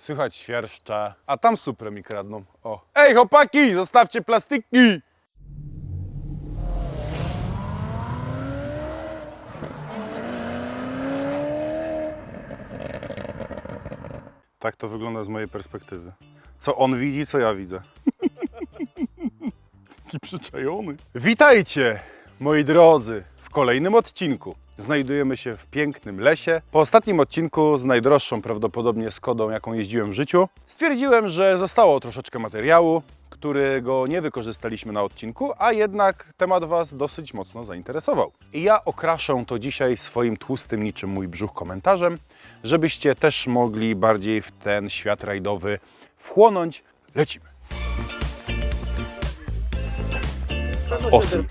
Słychać świerszcza, a tam supre mi kradną. O. Ej, chłopaki, zostawcie plastiki! Tak to wygląda z mojej perspektywy. Co on widzi, co ja widzę. Jaki przyczajony. Witajcie, moi drodzy, w kolejnym odcinku. Znajdujemy się w pięknym lesie. Po ostatnim odcinku z najdroższą prawdopodobnie Skodą, jaką jeździłem w życiu, stwierdziłem, że zostało troszeczkę materiału, którego nie wykorzystaliśmy na odcinku, a jednak temat Was dosyć mocno zainteresował. I ja okraszę to dzisiaj swoim tłustym niczym mój brzuch komentarzem, żebyście też mogli bardziej w ten świat rajdowy wchłonąć. Lecimy. Osiem.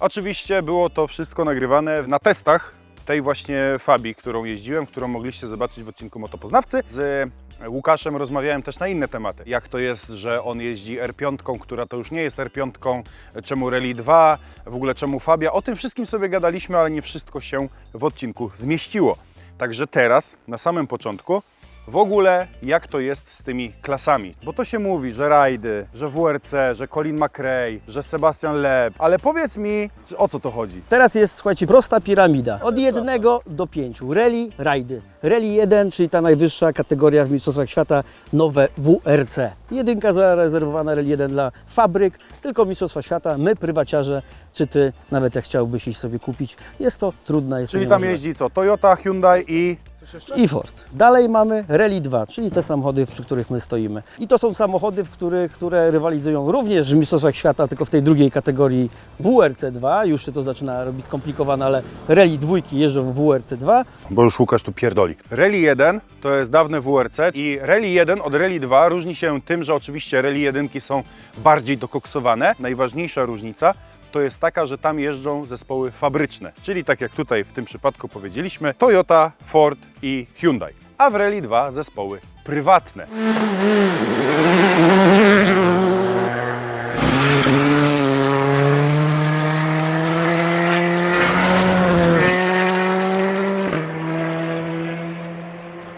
Oczywiście było to wszystko nagrywane na testach tej właśnie Fabii, którą jeździłem, którą mogliście zobaczyć w odcinku Motopoznawcy. Z Łukaszem rozmawiałem też na inne tematy. Jak to jest, że on jeździ R5, która to już nie jest R5, czemu Rally 2, w ogóle czemu Fabia. O tym wszystkim sobie gadaliśmy, ale nie wszystko się w odcinku zmieściło. Także teraz, na samym początku, w ogóle jak to jest z tymi klasami. Bo to się mówi, że rajdy, że WRC, że Colin McRae, że Sebastian Loeb, ale powiedz mi, o co to chodzi? Teraz jest, słuchajcie, prosta piramida. Od jednego do pięciu. Rally, rajdy. Rally 1, czyli ta najwyższa kategoria w Mistrzostwach Świata, nowe WRC. Jedynka zarezerwowana Rally 1 dla fabryk, tylko Mistrzostwa Świata, my prywaciarze, czy Ty, nawet jak chciałbyś iść sobie kupić, jest to trudne. Jest to Czyli tam niemożliwe. jeździ co? Toyota, Hyundai i... i Ford. Dalej mamy Rally 2, czyli te samochody, przy których my stoimy. I to są samochody, w których, które rywalizują również w Mistrzostwach Świata, tylko w tej drugiej kategorii WRC 2. Już się to zaczyna robić skomplikowane, ale Rally 2 jeżdżą w WRC 2. Bo już Łukasz tu pierdoli. Rally 1 to jest dawne WRC i Rally 1 od Rally 2 różni się tym, że oczywiście Rally 1 są bardziej dokoksowane. Najważniejsza różnica to jest taka, że tam jeżdżą zespoły fabryczne, czyli tak jak tutaj w tym przypadku powiedzieliśmy, Toyota, Ford i Hyundai. A w Rally 2 zespoły prywatne.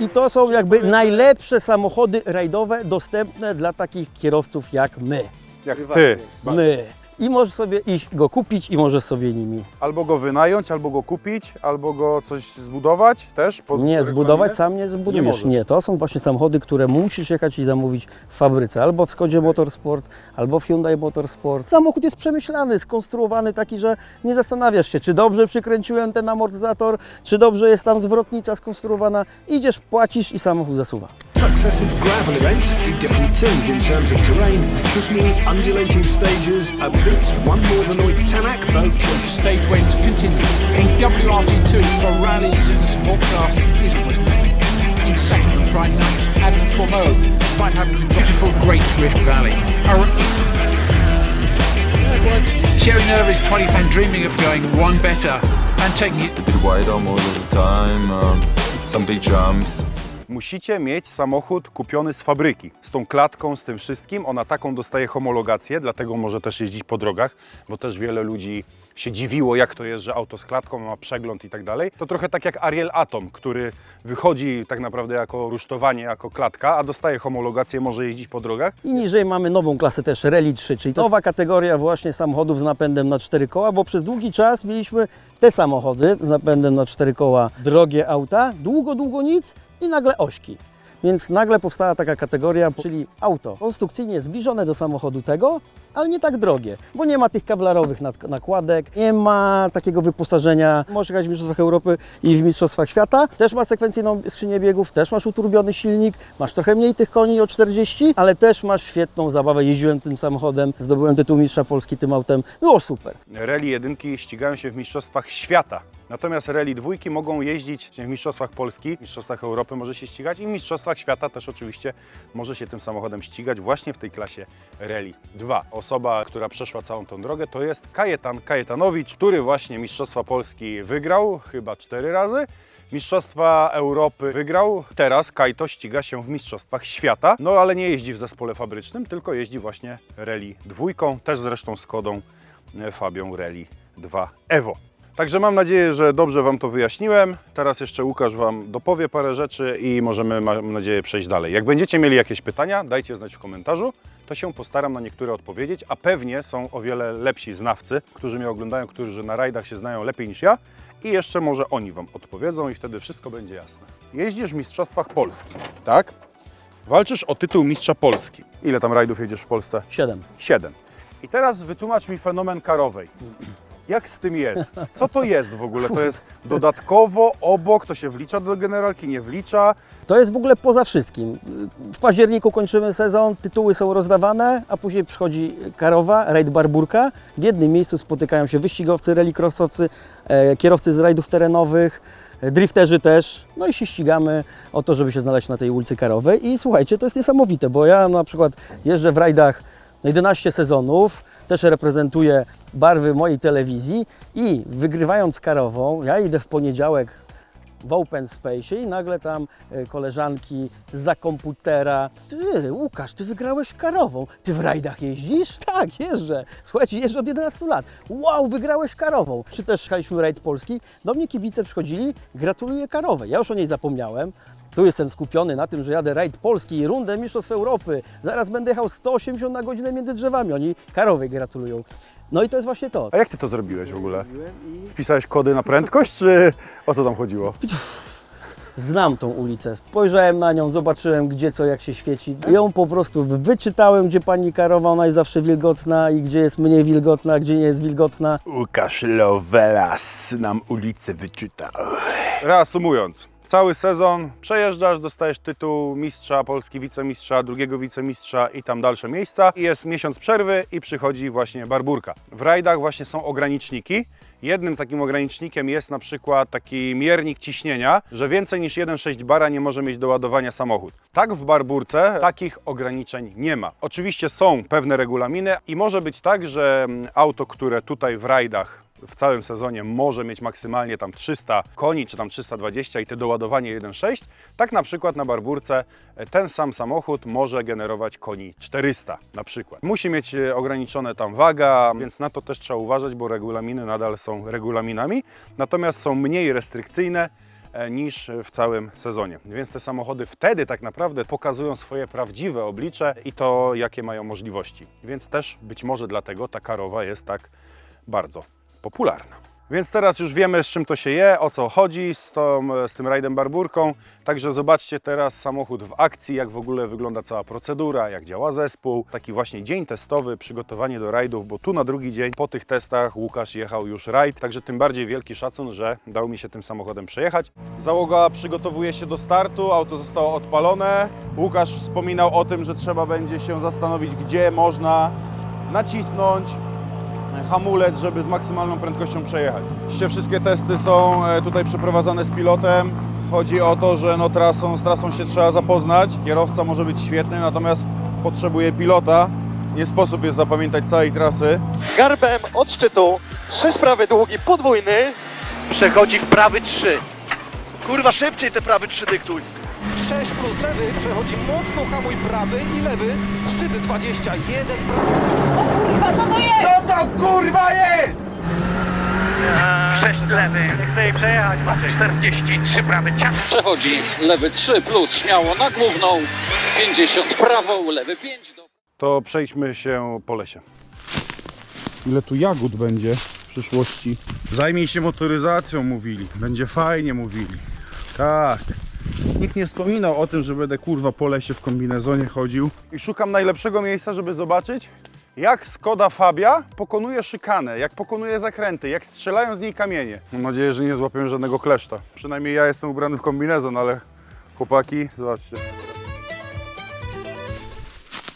I to są jakby najlepsze samochody rajdowe dostępne dla takich kierowców jak my. Jak ty. My. I możesz sobie iść go kupić i możesz sobie nimi Albo go wynająć, albo go kupić, albo go coś zbudować też. pod Nie, zbudować sam nie zbudujesz. możesz. Nie, to są właśnie samochody, które musisz jechać i zamówić w fabryce. Albo w Skodzie Motorsport, albo w Hyundai Motorsport. Samochód jest przemyślany, skonstruowany taki, że nie zastanawiasz się, czy dobrze przykręciłem ten amortyzator, czy dobrze jest tam zwrotnica skonstruowana. Idziesz, płacisz i samochód zasuwa. Successive gravel events do different things in terms of terrain. Smooth, undulating stages, a bit one more than Oit Tanak, both choices. stage wins continue. In WRC2 for rallies in the support class is always nothing. In second and Friday nights, Adam Formeau, despite having a beautiful Great Rift Valley. Cherry Nerve is 20 fan dreaming of going one better and taking it a bit wider most of the time, um, some big jumps. Musicie mieć samochód kupiony z fabryki, z tą klatką, z tym wszystkim. Ona taką dostaje homologację, dlatego może też jeździć po drogach, bo też wiele ludzi się dziwiło, jak to jest, że auto z klatką ma przegląd i tak dalej. To trochę tak jak Ariel Atom, który wychodzi tak naprawdę jako rusztowanie, jako klatka, a dostaje homologację, może jeździć po drogach. I niżej mamy nową klasę też Rally 3, czyli nowa kategoria właśnie samochodów z napędem na cztery koła, bo przez długi czas mieliśmy te samochody z napędem na cztery koła, drogie auta, długo, długo nic i nagle ośki. Więc nagle powstała taka kategoria, czyli auto konstrukcyjnie zbliżone do samochodu tego, ale nie tak drogie, bo nie ma tych kawlarowych nakładek, nie ma takiego wyposażenia. Możesz jechać w Mistrzostwach Europy i w Mistrzostwach Świata. Też ma sekwencyjną skrzynię biegów, też masz uturbiony silnik, masz trochę mniej tych koni o 40, ale też masz świetną zabawę. Jeździłem tym samochodem, zdobyłem tytuł Mistrza Polski tym autem. Było super. Rally jedynki ścigają się w Mistrzostwach Świata. Natomiast rally dwójki mogą jeździć w Mistrzostwach Polski, w Mistrzostwach Europy może się ścigać i w Mistrzostwach Świata też oczywiście może się tym samochodem ścigać właśnie w tej klasie Rally 2. Osoba, która przeszła całą tą drogę to jest Kajetan Kajetanowicz, który właśnie Mistrzostwa Polski wygrał chyba cztery razy. Mistrzostwa Europy wygrał. Teraz Kajto ściga się w Mistrzostwach Świata, no ale nie jeździ w zespole fabrycznym, tylko jeździ właśnie Rally dwójką, też zresztą Skodą e, Fabią Rally 2 Evo. Także mam nadzieję, że dobrze Wam to wyjaśniłem. Teraz jeszcze Łukasz Wam dopowie parę rzeczy i możemy, mam nadzieję, przejść dalej. Jak będziecie mieli jakieś pytania, dajcie znać w komentarzu, to się postaram na niektóre odpowiedzieć, a pewnie są o wiele lepsi znawcy, którzy mnie oglądają, którzy na rajdach się znają lepiej niż ja i jeszcze może oni Wam odpowiedzą i wtedy wszystko będzie jasne. Jeździsz w Mistrzostwach Polski, tak? Walczysz o tytuł Mistrza Polski. Ile tam rajdów jedziesz w Polsce? 7. 7. I teraz wytłumacz mi fenomen karowej. Jak z tym jest? Co to jest w ogóle? To jest dodatkowo, obok, to się wlicza do generalki, nie wlicza? To jest w ogóle poza wszystkim. W październiku kończymy sezon, tytuły są rozdawane, a później przychodzi karowa, rajd Barburka. W jednym miejscu spotykają się wyścigowcy, rallycrossowcy, e, kierowcy z rajdów terenowych, e, drifterzy też. No i się ścigamy o to, żeby się znaleźć na tej ulicy Karowej. I słuchajcie, to jest niesamowite, bo ja na przykład jeżdżę w rajdach 11 sezonów, też reprezentuję barwy mojej telewizji i wygrywając Karową, ja idę w poniedziałek w open space i nagle tam e, koleżanki za komputera. Ty, Łukasz, ty wygrałeś karową. Ty w rajdach jeździsz? Tak, jeżdżę. Słuchajcie, jeżdżę od 11 lat. Wow, wygrałeś karową. Czy też jechaliśmy rajd polski. Do mnie kibice przychodzili, gratuluję karowej. Ja już o niej zapomniałem. Tu jestem skupiony na tym, że jadę rajd polski, rundę Mistrzostw Europy. Zaraz będę jechał 180 na godzinę między drzewami. Oni karowej gratulują. No i to jest właśnie to. A jak ty to zrobiłeś w ogóle? Wpisałeś kody na prędkość, czy o co tam chodziło? Znam tą ulicę. Spojrzałem na nią, zobaczyłem gdzie co, jak się świeci. Ją po prostu wyczytałem, gdzie pani karowa, ona jest zawsze wilgotna i gdzie jest mniej wilgotna, gdzie nie jest wilgotna. Łukasz Lovelas nam ulicę wyczytał. Reasumując, cały sezon przejeżdżasz, dostajesz tytuł mistrza Polski, wicemistrza, drugiego wicemistrza i tam dalsze miejsca. I jest miesiąc przerwy i przychodzi właśnie barburka. W rajdach właśnie są ograniczniki. Jednym takim ogranicznikiem jest na przykład taki miernik ciśnienia, że więcej niż 1,6 bara nie może mieć do ładowania samochód. Tak w barburce takich ograniczeń nie ma. Oczywiście są pewne regulaminy i może być tak, że mm, auto, które tutaj w rajdach w całym sezonie może mieć maksymalnie tam 300 koni, czy tam 320 i te doładowanie 1.6, tak na przykład na barburce e, ten sam samochód może generować koni 400 na przykład. Musi mieć e, ograniczone tam waga, więc na to też trzeba uważać, bo regulaminy nadal są regulaminami, natomiast są mniej restrykcyjne e, niż w całym sezonie. Więc te samochody wtedy tak naprawdę pokazują swoje prawdziwe oblicze i to, jakie mają możliwości. Więc też być może dlatego ta karowa jest tak bardzo popularna. Więc teraz już wiemy, z czym to się je, o co chodzi z, tą, z tym rajdem barburką. Także zobaczcie teraz samochód w akcji, jak w ogóle wygląda cała procedura, jak działa zespół. Taki właśnie dzień testowy, przygotowanie do rajdów, bo tu na drugi dzień po tych testach Łukasz jechał już rajd. Także tym bardziej wielki szacun, że dał mi się tym samochodem przejechać. Załoga przygotowuje się do startu, auto zostało odpalone. Łukasz wspominał o tym, że trzeba będzie się zastanowić, gdzie można nacisnąć, hamulec, żeby z maksymalną prędkością przejechać. Oczywiście wszystkie testy są e, tutaj przeprowadzane z pilotem. Chodzi o to, że no, trasą, z trasą się trzeba zapoznać. Kierowca może być świetny, natomiast potrzebuje pilota. Nie sposób jest zapamiętać całej trasy. Garbem od szczytu, trzy sprawy długi, podwójny. Przechodzi w prawy 3. Kurwa, szybciej te prawy 3 dyktuj. 6 plus lewy, przechodzi mocno hamuj prawy i lewy, szczyt 21, Przechodzi lewy 3 plus śmiało na główną, 50 prawą, lewy 5 do To przejdźmy się po lesie. Ile tu jagód będzie w przyszłości? Zajmij się motoryzacją, mówili. Będzie fajnie, mówili. Tak. Nikt nie wspominał o tym, że będę kurwa po lesie w kombinezonie chodził. I szukam najlepszego miejsca, żeby zobaczyć, jak Skoda Fabia pokonuje szykanę, jak pokonuje zakręty, jak strzelają z niej kamienie. Mam nadzieję, że nie złapiemy żadnego kleszcza. Przynajmniej ja jestem ubrany w kombinezon, ale chłopaki, zobaczcie.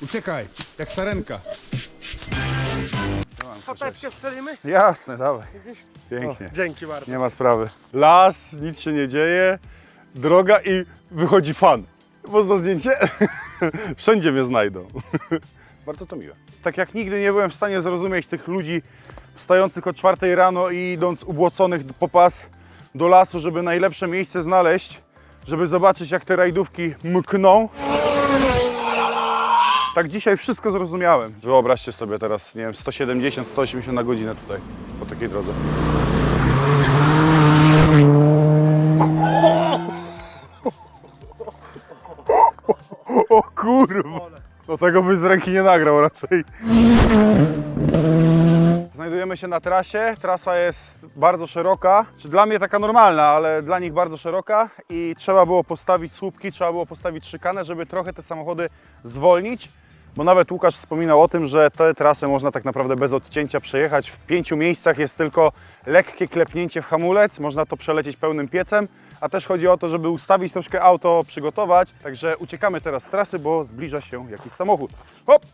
Uciekaj, jak sarenka. Apeczkę strzelimy? Jasne, dawaj. Pięknie. Dzięki bardzo. Nie ma sprawy. Las, nic się nie dzieje, droga i wychodzi fan. Można zdjęcie? Wszędzie mnie znajdą. Bardzo to miłe. Tak jak nigdy nie byłem w stanie zrozumieć tych ludzi wstających o czwartej rano i idąc ubłoconych po pas do lasu, żeby najlepsze miejsce znaleźć, żeby zobaczyć jak te rajdówki mkną. Tak dzisiaj wszystko zrozumiałem. Wyobraźcie sobie teraz, nie wiem, 170, 180 na godzinę tutaj po takiej drodze. O kurwa! Do tego by z ręki nie nagrał raczej. Znajdujemy się na trasie. Trasa jest bardzo szeroka. Czy dla mnie taka normalna, ale dla nich bardzo szeroka i trzeba było postawić słupki, trzeba było postawić szykanę, żeby trochę te samochody zwolnić. Bo nawet Łukasz wspominał o tym, że tę trasę można tak naprawdę bez odcięcia przejechać. W pięciu miejscach jest tylko lekkie klepnięcie w hamulec, można to przelecieć pełnym piecem, a też chodzi o to, żeby ustawić troszkę auto, przygotować. Także uciekamy teraz z trasy, bo zbliża się jakiś samochód. Hop!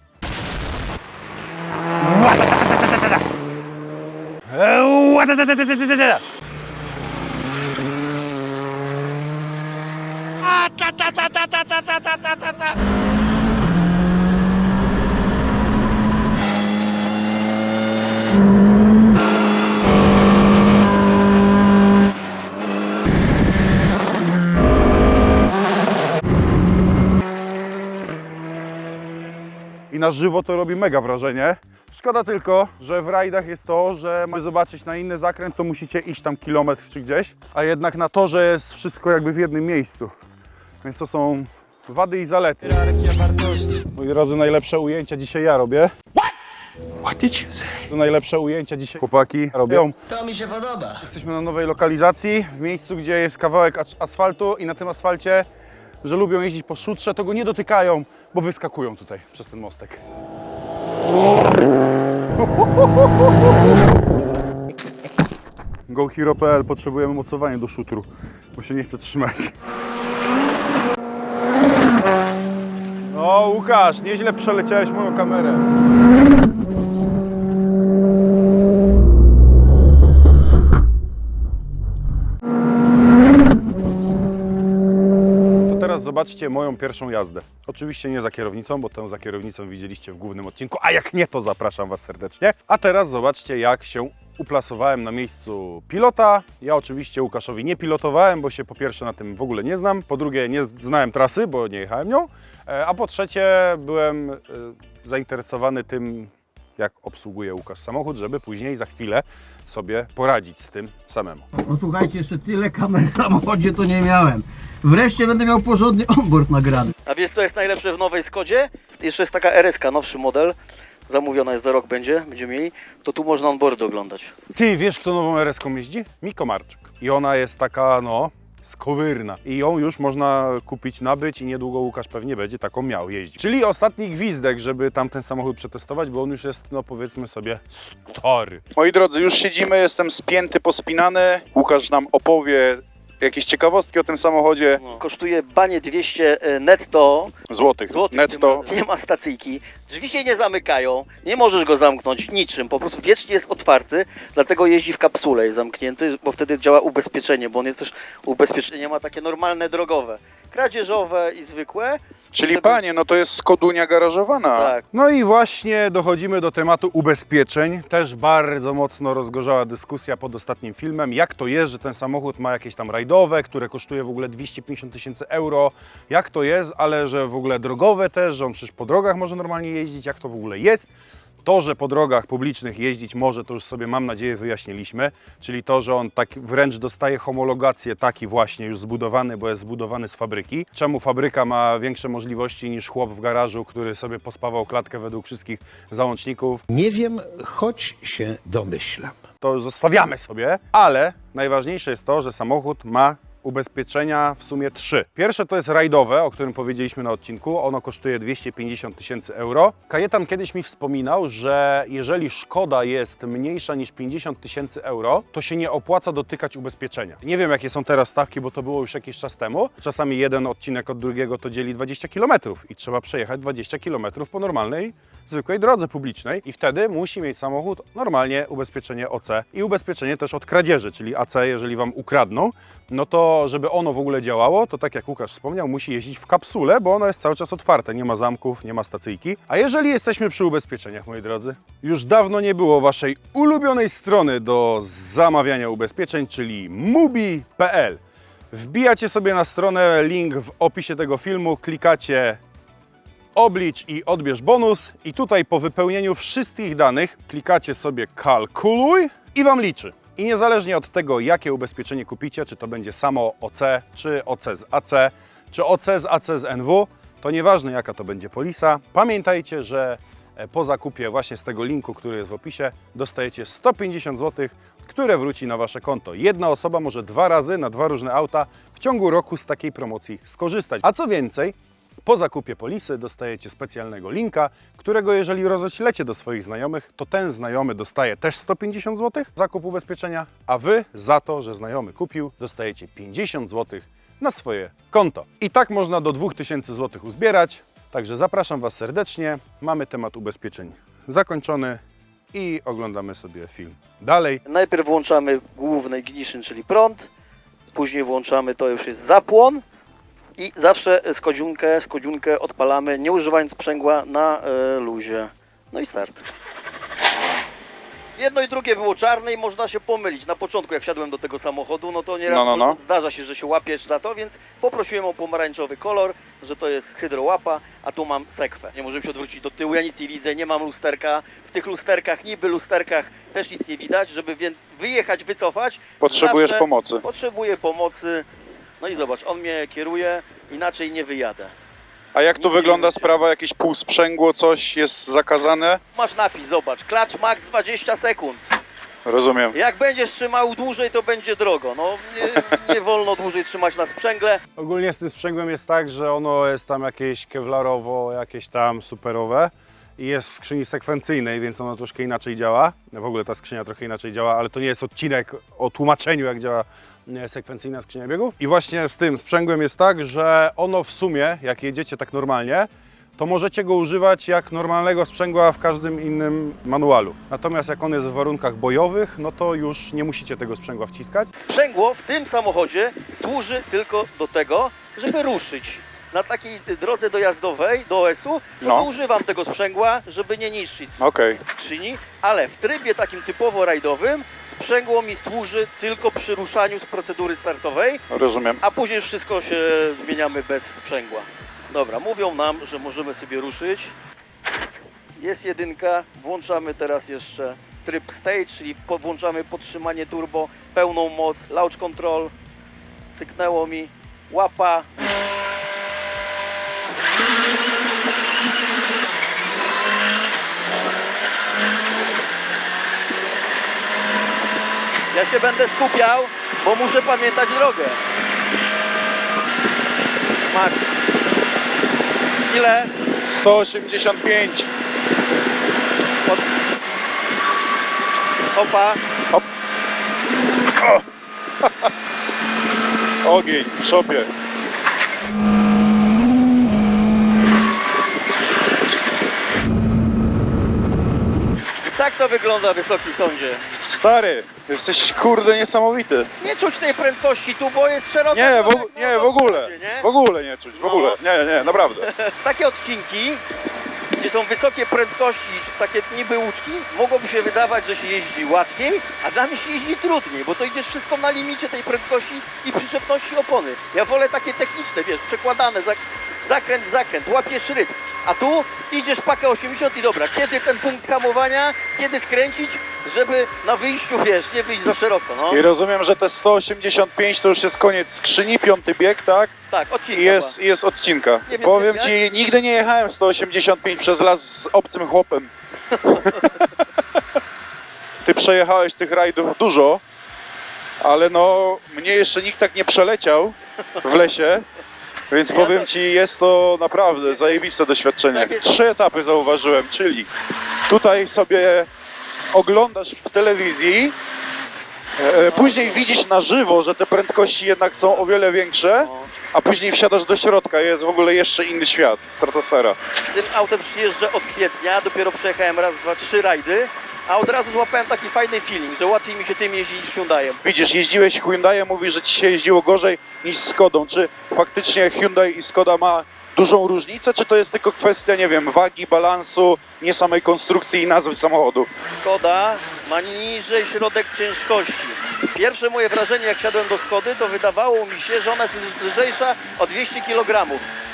I na żywo to robi mega wrażenie. Szkoda tylko, że w rajdach jest to, że aby zobaczyć na inny zakręt, to musicie iść tam kilometr czy gdzieś, a jednak na torze jest wszystko jakby w jednym miejscu. Więc to są wady i zalety. Moi drodzy, najlepsze ujęcia dzisiaj ja robię. What did you say? To najlepsze ujęcia dzisiaj chłopaki robią. To mi się podoba. Jesteśmy na nowej lokalizacji, w miejscu, gdzie jest kawałek as- asfaltu i na tym asfalcie, że lubią jeździć po szutrze, to go nie dotykają, bo wyskakują tutaj przez ten mostek. GoHero.pl potrzebujemy mocowania do szutru, bo się nie chce trzymać. O, Łukasz, nieźle przeleciałeś moją kamerę. Zobaczcie moją pierwszą jazdę. Oczywiście nie za kierownicą, bo tę za kierownicą widzieliście w głównym odcinku, a jak nie, to zapraszam Was serdecznie. A teraz zobaczcie, jak się uplasowałem na miejscu pilota. Ja oczywiście Łukaszowi nie pilotowałem, bo się po pierwsze na tym w ogóle nie znam, po drugie nie znałem trasy, bo nie jechałem nią, e, a po trzecie byłem e, zainteresowany tym, jak obsługuje Łukasz samochód, żeby później za chwilę sobie poradzić z tym samemu. No słuchajcie, jeszcze tyle kamer w samochodzie to nie miałem. Wreszcie będę miał porządny onboard nagrany. A wiesz co jest najlepsze w nowej Skodzie? Jeszcze jest taka RS, nowszy model. Zamówiona jest za rok będzie, będziemy mieli. To tu można onboardy oglądać. Ty wiesz, kto nową RS-ką jeździ? Miko Marczyk. I ona jest taka, no, skowyrna. I ją już można kupić, nabyć i niedługo Łukasz pewnie będzie taką miał jeździć. Czyli ostatni gwizdek, żeby tamten samochód przetestować, bo on już jest, no powiedzmy sobie, stary. Moi drodzy, już siedzimy, jestem spięty, pospinany. Łukasz nam opowie jakieś ciekawostki o tym samochodzie. No. Kosztuje banie 200 e, netto, Złotych, złotych. netto. Nie ma stacyjki, drzwi się nie zamykają, nie możesz go zamknąć niczym, po prostu wiecznie jest otwarty, dlatego jeździ w kapsule, jest zamknięty, bo wtedy działa ubezpieczenie, bo on jest też, ubezpieczenie ma takie normalne drogowe, kradzieżowe i zwykłe. Czyli panie, no to jest skodunia garażowana. Tak. No i właśnie dochodzimy do tematu ubezpieczeń. Też bardzo mocno rozgorzała dyskusja pod ostatnim filmem, jak to jest, że ten samochód ma jakieś tam rajdowe, które kosztuje w ogóle 250 tysięcy euro. Jak to jest, ale że w ogóle drogowe też, że on przecież po drogach może normalnie jeździć, jak to w ogóle jest. To, że po drogach publicznych jeździć może, to już sobie mam nadzieję wyjaśniliśmy, czyli to, że on tak wręcz dostaje homologację taki właśnie już zbudowany, bo jest zbudowany z fabryki. Czemu fabryka ma większe możliwości niż chłop w garażu, który sobie pospawał klatkę według wszystkich załączników? Nie wiem, choć się domyślam. To już zostawiamy sobie, ale najważniejsze jest to, że samochód ma ubezpieczenia w sumie trzy. Pierwsze to jest rajdowe, o którym powiedzieliśmy na odcinku. Ono kosztuje 250 tysięcy euro. Kajetan kiedyś mi wspominał, że jeżeli szkoda jest mniejsza niż 50 tysięcy euro, to się nie opłaca dotykać ubezpieczenia. Nie wiem, jakie są teraz stawki, bo to było już jakiś czas temu. Czasami jeden odcinek od drugiego to dzieli 20 km i trzeba przejechać 20 km po normalnej, zwykłej drodze publicznej i wtedy musi mieć samochód normalnie ubezpieczenie OC i ubezpieczenie też od kradzieży, czyli AC, jeżeli Wam ukradną, no to żeby ono w ogóle działało, to tak jak Łukasz wspomniał, musi jeździć w kapsule, bo ono jest cały czas otwarte, nie ma zamków, nie ma stacyjki. A jeżeli jesteśmy przy ubezpieczeniach, moi drodzy, już dawno nie było Waszej ulubionej strony do zamawiania ubezpieczeń, czyli mubi.pl. Wbijacie sobie na stronę, link w opisie tego filmu, klikacie oblicz i odbierz bonus i tutaj po wypełnieniu wszystkich danych klikacie sobie kalkuluj i Wam liczy. I niezależnie od tego, jakie ubezpieczenie kupicie, czy to będzie samo OC, czy OC z AC, czy OC z AC z NW, to nieważne jaka to będzie polisa, pamiętajcie, że e, po zakupie właśnie z tego linku, który jest w opisie, dostajecie 150 zł, które wróci na Wasze konto. Jedna osoba może dwa razy na dwa różne auta w ciągu roku z takiej promocji skorzystać. A co więcej, po zakupie polisy dostajecie specjalnego linka, którego jeżeli roześlecie do swoich znajomych, to ten znajomy dostaje też 150 zł zakup ubezpieczenia, a Wy za to, że znajomy kupił, dostajecie 50 zł na swoje konto. I tak można do 2000 zł uzbierać. Także zapraszam Was serdecznie. Mamy temat ubezpieczeń zakończony i oglądamy sobie film dalej. Najpierw włączamy główny ignition, czyli prąd, później włączamy, to już jest zapłon i zawsze skodziunkę, skodziunkę odpalamy, nie używając sprzęgła na e, luzie. No i start. Jedno i drugie było czarne i można się pomylić. Na początku jak wsiadłem do tego samochodu, no to nieraz No, no, no. zdarza się, że się łapiesz za to, więc poprosiłem o pomarańczowy kolor, że to jest hydrołapa, a tu mam sekwę. Nie możemy się odwrócić do tyłu, ja nic nie widzę, nie mam lusterka. W tych lusterkach, niby lusterkach też nic nie widać, żeby więc wyjechać, wycofać. Potrzebujesz zawsze pomocy. Potrzebuję pomocy. No i zobacz, on mnie kieruje, inaczej nie wyjadę. A jak tu Nigdy wygląda sprawa? Jakieś półsprzęgło, coś jest zakazane? Masz napis, zobacz, klacz max 20 sekund. Rozumiem. Jak będziesz trzymał dłużej, to będzie drogo. No nie, nie wolno dłużej trzymać na sprzęgle. Ogólnie z tym sprzęgłem jest tak, że ono jest tam jakieś kewlarowo, jakieś tam superowe i jest w skrzyni sekwencyjnej, więc ono troszkę inaczej działa. W ogóle ta skrzynia trochę inaczej działa, ale to nie jest odcinek o tłumaczeniu, jak działa sekwencyjna skrzynia biegów. I właśnie z tym sprzęgłem jest tak, że ono w sumie, jak jedziecie tak normalnie, to możecie go używać jak normalnego sprzęgła w każdym innym manualu. Natomiast jak on jest w warunkach bojowych, no to już nie musicie tego sprzęgła wciskać. Sprzęgło w tym samochodzie służy tylko do tego, żeby ruszyć. Na takiej drodze dojazdowej do OS-u, no, No. to używam tego sprzęgła, żeby nie niszczyć Okej. skrzyni, ale w trybie takim typowo rajdowym sprzęgło mi służy tylko przy ruszaniu z procedury startowej, Rozumiem. a później wszystko się zmieniamy bez sprzęgła. Dobra, mówią nam, że możemy sobie ruszyć. Jest jedynka, włączamy teraz jeszcze tryb stage, czyli po- włączamy podtrzymanie turbo, pełną moc, launch control, cyknęło mi, łapa. Ja się będę skupiał, bo muszę pamiętać drogę. Max. Ile? 185. Od... Opa. Ogień w szopie. Tak to wygląda, Wysoki Sądzie. Stary, jesteś kurde niesamowity. Nie czuć tej prędkości tu, bo jest szeroka Nie, w, og- nie, w ogóle. W ogóle nie czuć, w ogóle. Nie, nie, naprawdę. Takie odcinki, gdzie są wysokie prędkości, takie niby łuczki, mogłoby się wydawać, że się jeździ łatwiej, a dla mnie się jeździ trudniej, bo to idziesz wszystko na limicie tej prędkości i przyczepności opony. Ja wolę takie techniczne, wiesz, przekładane, zak zakręt w zakręt, łapiesz rytm, a tu idziesz pakę 80 i dobra, kiedy ten punkt hamowania, kiedy skręcić, żeby na wyjściu, wiesz, nie wyjść za szeroko, no. I rozumiem, że te 185 to już jest koniec skrzyni, piąty bieg, tak? Tak, odcinek. I jest, i jest odcinka. Wiem, Powiem jak? ci, nigdy nie jechałem 185 przez las z obcym chłopem. Ty przejechałeś tych rajdów dużo, ale no mnie jeszcze nikt tak nie przeleciał w lesie. Więc powiem ci, jest to naprawdę zajebiste doświadczenie. Trzy etapy zauważyłem, czyli tutaj sobie oglądasz w telewizji, e, później widzisz na żywo, że te prędkości jednak są o wiele większe, No. a później wsiadasz do środka, jest w ogóle jeszcze inny świat, stratosfera. Tym autem przyjeżdżę od kwietnia, dopiero przejechałem raz, dwa, trzy rajdy, a od razu złapałem taki fajny feeling, że łatwiej mi się tym jeździ niż Hyundaiem. Widzisz, jeździłeś Hyundaiem, mówisz, że ci się jeździło gorzej niż Skodą. Czy faktycznie Hyundai i Skoda ma dużą różnicę, czy to jest tylko kwestia, nie wiem, wagi, balansu, nie samej konstrukcji i nazwy samochodu? Skoda ma niżej środek ciężkości. Pierwsze moje wrażenie, jak siadłem do Skody, to wydawało mi się, że ona jest lżejsza o 200 kg.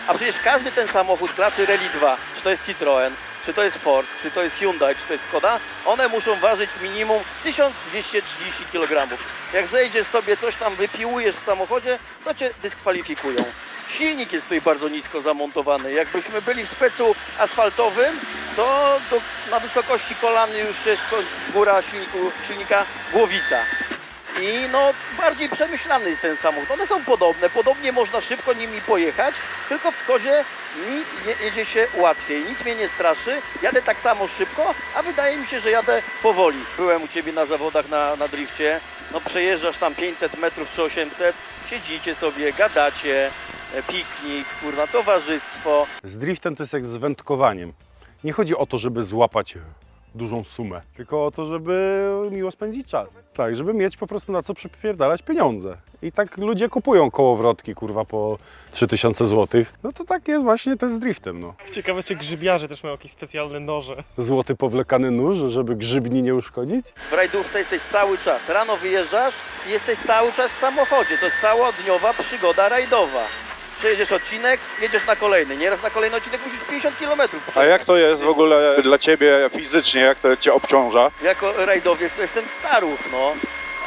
A przecież każdy ten samochód klasy Rally 2, czy to jest Citroën, czy to jest Ford, czy to jest Hyundai, czy to jest Skoda, one muszą ważyć minimum 1230 kg. Jak zejdziesz sobie, coś tam wypiłujesz w samochodzie, to cię dyskwalifikują. Silnik jest tutaj bardzo nisko zamontowany. Jakbyśmy byli w specu asfaltowym, to na wysokości kolan już jest góra silniku, silnika głowica. I no bardziej przemyślany jest ten samochód. One są podobne, podobnie można szybko nimi pojechać, tylko w Skodzie mi je- jedzie się łatwiej, nic mnie nie straszy, jadę tak samo szybko, a wydaje mi się, że jadę powoli. Byłem u Ciebie na zawodach na, na drifcie, no przejeżdżasz tam 500 metrów czy 800, siedzicie sobie, gadacie, e, piknik, kurwa, towarzystwo. Z driftem to jest jak z wędkowaniem. Nie chodzi o to, żeby złapać dużą sumę, tylko o to, żeby miło spędzić czas. Tak, żeby mieć po prostu na co przypierdalać pieniądze. I tak ludzie kupują kołowrotki, kurwa, po 3000 zł. No to tak jest właśnie też z driftem, no. Ciekawe, czy grzybiarze też mają jakieś specjalne noże. Złoty powlekany nóż, żeby grzybni nie uszkodzić. W rajdówce jesteś cały czas. Rano wyjeżdżasz i jesteś cały czas w samochodzie. To jest całodniowa przygoda rajdowa. Przejedziesz odcinek, jedziesz na kolejny. Nieraz na kolejny odcinek musisz 50 km A jak to jest w ogóle dla Ciebie fizycznie, jak to Cię obciąża? Jako rajdowiec to jestem staruch, no.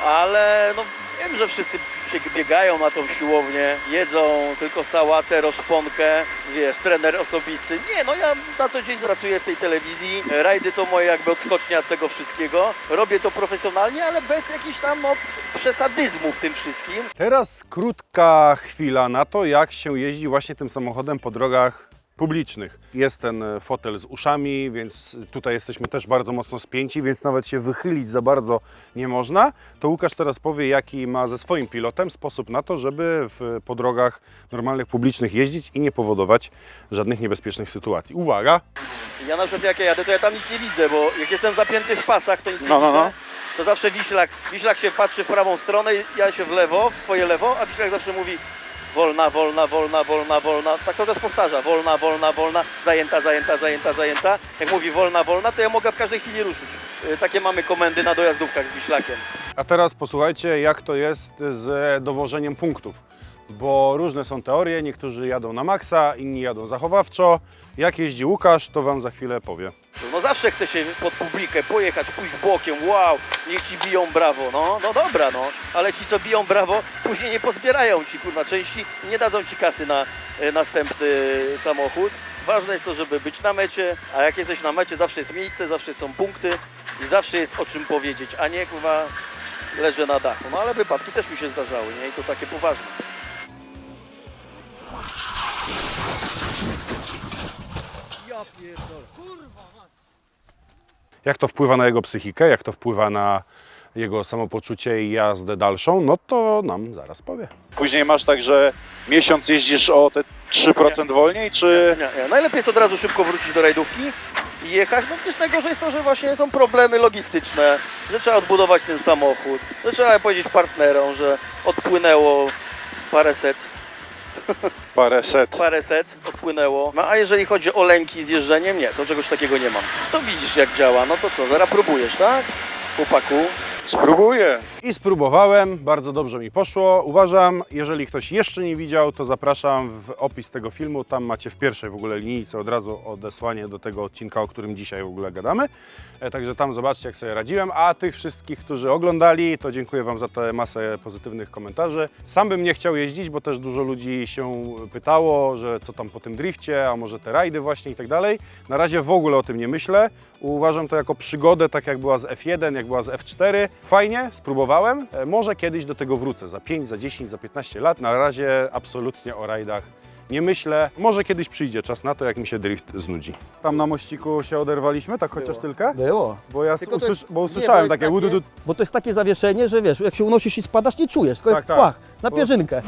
Ale no wiem, że wszyscy się biegają na tą siłownię, jedzą tylko sałatę, rozponkę, wiesz, trener osobisty. Nie, no ja na co dzień pracuję w tej telewizji. Rajdy to moje jakby odskocznia od tego wszystkiego. Robię to profesjonalnie, ale bez jakichś tam no, przesadyzmu w tym wszystkim. Teraz krótka chwila na to, jak się jeździ właśnie tym samochodem po drogach publicznych. Jest ten e, fotel z uszami, więc tutaj jesteśmy też bardzo mocno spięci, więc nawet się wychylić za bardzo nie można. To Łukasz teraz powie, jaki ma ze swoim pilotem sposób na to, żeby w, po drogach normalnych, publicznych jeździć i nie powodować żadnych niebezpiecznych sytuacji. Uwaga! Ja na przykład jak ja jadę, to ja tam nic nie widzę, bo jak jestem zapięty w pasach, to nic nie No, no, widzę. no. To zawsze Wiślak, Wiślak się patrzy w prawą stronę, ja się w lewo, w swoje lewo, a Wiślak zawsze mówi wolna, wolna, wolna, wolna, wolna. Tak cały czas powtarza, wolna, wolna, wolna, zajęta, zajęta, zajęta, zajęta. Jak mówi wolna, wolna, to ja mogę w każdej chwili ruszyć. Y, Takie mamy komendy na dojazdówkach z Wiślakiem. A teraz posłuchajcie, jak to jest z dowożeniem punktów. Bo różne są teorie, niektórzy jadą na maksa, inni jadą zachowawczo. Jak jeździ Łukasz, to Wam za chwilę powie. No zawsze chce się pod publikę pojechać, pójść bokiem, wow, niech ci biją brawo, no, no dobra, no, ale ci co biją brawo, później nie pozbierają ci, kurwa, części nie dadzą ci kasy na e, następny samochód. Ważne jest to, żeby być na mecie, a jak jesteś na mecie, zawsze jest miejsce, zawsze są punkty i zawsze jest o czym powiedzieć, a nie, kurwa, leżę na dachu. No ale wypadki też mi się zdarzały, nie, i to takie poważne. Jak to wpływa na jego psychikę, jak to wpływa na jego samopoczucie i jazdę dalszą, no to nam zaraz powie. Później masz tak, że miesiąc jeździsz o te 3% wolniej, czy... Nie, nie. Najlepiej jest od razu szybko wrócić do rajdówki i jechać. No też najgorzej jest to, że właśnie są problemy logistyczne, że trzeba odbudować ten samochód, że trzeba powiedzieć partnerom, że odpłynęło parę set, Parę set. parę set odpłynęło. No, a jeżeli chodzi o lęki z jeżdżeniem, nie, to czegoś takiego nie mam. To widzisz jak działa, no to co, zaraz próbujesz, tak? Chłopaku. Spróbuję. I spróbowałem, bardzo dobrze mi poszło. Uważam, jeżeli ktoś jeszcze nie widział, to zapraszam w opis tego filmu. Tam macie w pierwszej w ogóle linijce od razu odesłanie do tego odcinka, o którym dzisiaj w ogóle gadamy. E, Także tam zobaczcie, jak sobie radziłem. A tych wszystkich, którzy oglądali, to dziękuję Wam za tę masę pozytywnych komentarzy. Sam bym nie chciał jeździć, bo też dużo ludzi się pytało, że co tam po tym drifcie, a może te rajdy właśnie i tak dalej. Na razie w ogóle o tym nie myślę. Uważam to jako przygodę, tak jak była z F1, jak była z F4. Fajnie, spróbowałem. E, Może kiedyś do tego wrócę, za 5, za 10, za 15 lat. Na razie absolutnie o rajdach nie myślę. Może kiedyś przyjdzie czas na to, jak mi się drift znudzi. Tam na mościku się oderwaliśmy, tak chociaż tylko? Było. Bo ja Tylko to jest- usłysz- bo nie, usłyszałem bo jest takie ududu. Bo to jest takie zawieszenie, że wiesz, jak się unosisz i spadasz, nie czujesz, tylko Tak, jak tak. płach, na Bo- pierzynkę.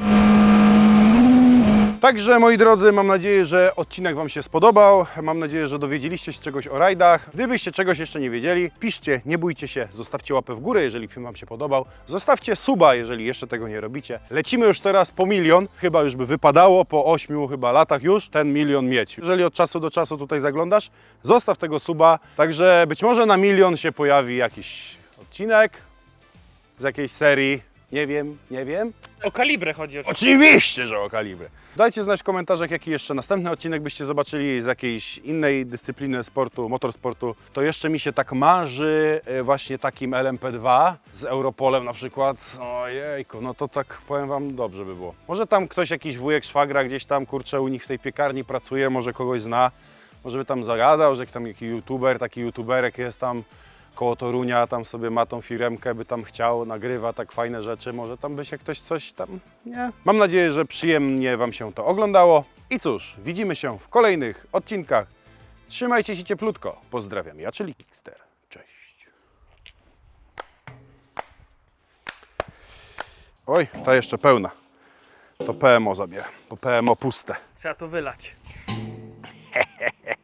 Także moi drodzy, mam nadzieję, że odcinek Wam się spodobał. Mam nadzieję, że dowiedzieliście się czegoś o rajdach. Gdybyście czegoś jeszcze nie wiedzieli, piszcie, nie bójcie się, zostawcie łapę w górę, jeżeli film Wam się podobał. Zostawcie suba, jeżeli jeszcze tego nie robicie. Lecimy już teraz po milion, chyba już by wypadało po 8 chyba latach już ten milion mieć. Jeżeli od czasu do czasu tutaj zaglądasz, zostaw tego suba. Także być może na milion się pojawi jakiś odcinek z jakiejś serii. Nie wiem, nie wiem. O kalibrę chodzi oczywiście. Oczywiście, że o kalibrę. Dajcie znać w komentarzach, jaki jeszcze następny odcinek byście zobaczyli z jakiejś innej dyscypliny sportu, motorsportu. To jeszcze mi się tak marzy e, właśnie takim LMP2 z Europolem na przykład. Ojejku, no to tak powiem Wam, dobrze by było. Może tam ktoś, jakiś wujek szwagra gdzieś tam, kurczę, u nich w tej piekarni pracuje, może kogoś zna. Może by tam zagadał, że tam jakiś youtuber, taki youtuberek jest tam koło Torunia, tam sobie ma tą firemkę, by tam chciał, nagrywa tak fajne rzeczy, może tam by się ktoś coś tam, nie? Mam nadzieję, że przyjemnie Wam się to oglądało i cóż, widzimy się w kolejnych odcinkach. Trzymajcie się cieplutko. Pozdrawiam, ja czyli Kickster. Cześć. Oj, ta jeszcze pełna. To PMO zabierę, bo PMO puste. Trzeba to wylać.